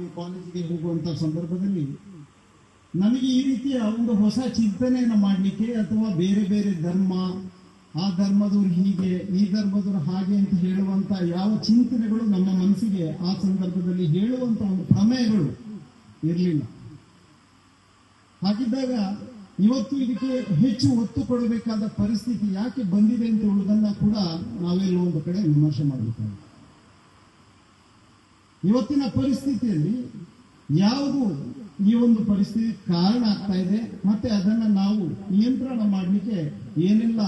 ಶಾಲೆಗೆ ಕಾಲೇಜಿಗೆ ಹೋಗುವಂತ ಸಂದರ್ಭದಲ್ಲಿ ನಮಗೆ ಈ ರೀತಿಯ ಒಂದು ಹೊಸ ಚಿಂತನೆಯನ್ನು ಮಾಡಲಿಕ್ಕೆ ಅಥವಾ ಬೇರೆ ಬೇರೆ ಧರ್ಮ, ಆ ಧರ್ಮದವ್ರು ಹೀಗೆ, ಈ ಧರ್ಮದವ್ರು ಹಾಗೆ ಅಂತ ಹೇಳುವಂತ ಯಾವ ಚಿಂತನೆಗಳು ನಮ್ಮ ಮನಸ್ಸಿಗೆ ಆ ಸಂದರ್ಭದಲ್ಲಿ ಹೇಳುವಂತ ಒಂದು ಪ್ರಮೇಯಗಳು ಇರಲಿಲ್ಲ. ಹಾಗಿದ್ದಾಗ ಇವತ್ತು ಇದಕ್ಕೆ ಹೆಚ್ಚು ಒತ್ತು ಕೊಡಬೇಕಾದ ಪರಿಸ್ಥಿತಿ ಯಾಕೆ ಬಂದಿದೆ ಅಂತ ಹೇಳುವುದನ್ನ ಕೂಡ ನಾವೆಲ್ಲ ಒಂದು ಕಡೆ ವಿಮರ್ಶೆ ಮಾಡಬೇಕಾಗಿದೆ ಇವತ್ತಿನ ಪರಿಸ್ಥಿತಿಯಲ್ಲಿ ಯಾವುದು ಈ ಒಂದು ಪರಿಸ್ಥಿತಿ ಕಾರಣ ಆಗ್ತಾ ಇದೆ. ಮತ್ತೆ ಅದನ್ನ ನಾವು ನಿಯಂತ್ರಣ ಮಾಡಲಿಕ್ಕೆ ಏನೆಲ್ಲ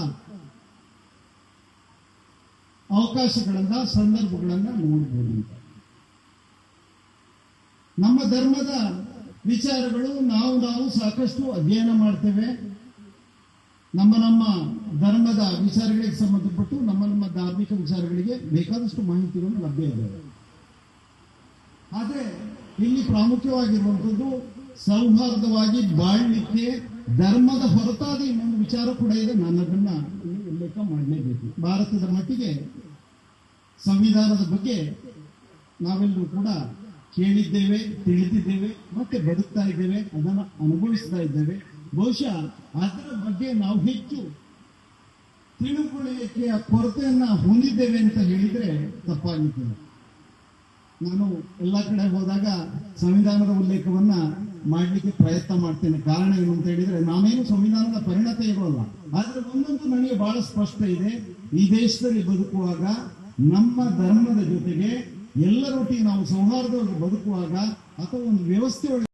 ಅವಕಾಶಗಳನ್ನ, ಸಂದರ್ಭಗಳನ್ನ ನೋಡಬಹುದು ನಮ್ಮ ಧರ್ಮದ ವಿಚಾರಗಳು ನಾವು ನಾವು ಸಾಕಷ್ಟು ಅಧ್ಯಯನ ಮಾಡ್ತೇವೆ. ನಮ್ಮ ನಮ್ಮ ಧರ್ಮದ ವಿಚಾರಗಳಿಗೆ ಸಂಬಂಧಪಟ್ಟು ನಮ್ಮ ನಮ್ಮ ಧಾರ್ಮಿಕ ವಿಚಾರಗಳಿಗೆ ಬೇಕಾದಷ್ಟು ಮಾಹಿತಿಗಳು ಲಭ್ಯ ಇದ್ದಾವೆ ಆದ್ರೆ ಇಲ್ಲಿ ಪ್ರಾಮುಖ್ಯವಾಗಿರುವಂಥದ್ದು ಸೌಹಾರ್ದವಾಗಿ ಬಾಳ್ಲಿಕ್ಕೆ ಧರ್ಮದ ಹೊರತಾದ ಇನ್ನೊಂದು ವಿಚಾರ ಕೂಡ ಇದೆ. ನಾನು ಅದನ್ನ ಉಲ್ಲೇಖ ಮಾಡಲೇಬೇಕು. ಭಾರತದ ಮಟ್ಟಿಗೆ ಸಂವಿಧಾನದ ಬಗ್ಗೆ ನಾವೆಲ್ಲರೂ ಕೂಡ ಕೇಳಿದ್ದೇವೆ, ತಿಳಿದಿದ್ದೇವೆ, ಮತ್ತೆ ಬದುಕ್ತಾ ಇದ್ದೇವೆ, ಅದನ್ನು ಅನುಭವಿಸ್ತಾ ಇದ್ದೇವೆ. ಬಹುಶಃ ಅದರ ಬಗ್ಗೆ ನಾವು ಹೆಚ್ಚು ತಿಳುಕೊಳ್ಳಿಕೆಯ ಕೊರತೆಯನ್ನ ಹೊಂದಿದ್ದೇವೆ ಅಂತ ಹೇಳಿದ್ರೆ ತಪ್ಪಾಗಿದ್ದೇವೆ ನಾನು ಎಲ್ಲ ಕಡೆ ಹೋದಾಗ ಸಂವಿಧಾನದ ಉಲ್ಲೇಖವನ್ನ ಮಾಡಲಿಕ್ಕೆ ಪ್ರಯತ್ನ ಮಾಡ್ತೇನೆ. ಕಾರಣ ಏನು ಅಂತ ಹೇಳಿದ್ರೆ, ನಾನೇನು ಸಂವಿಧಾನದ ಪರಿಣತ ಇರೋಲ್ಲ. ಆದ್ರೆ ಒಂದೊಂದು ನನಗೆ ಬಹಳ ಸ್ಪಷ್ಟ ಇದೆ. ಈ ದೇಶದಲ್ಲಿ ಬದುಕುವಾಗ, ನಮ್ಮ ಧರ್ಮದ ಜೊತೆಗೆ ಎಲ್ಲರೊಟ್ಟಿಗೆ ನಾವು ಸೌಹಾರ್ದವಾಗಿ ಬದುಕುವಾಗ ಅಥವಾ ಒಂದು ವ್ಯವಸ್ಥೆ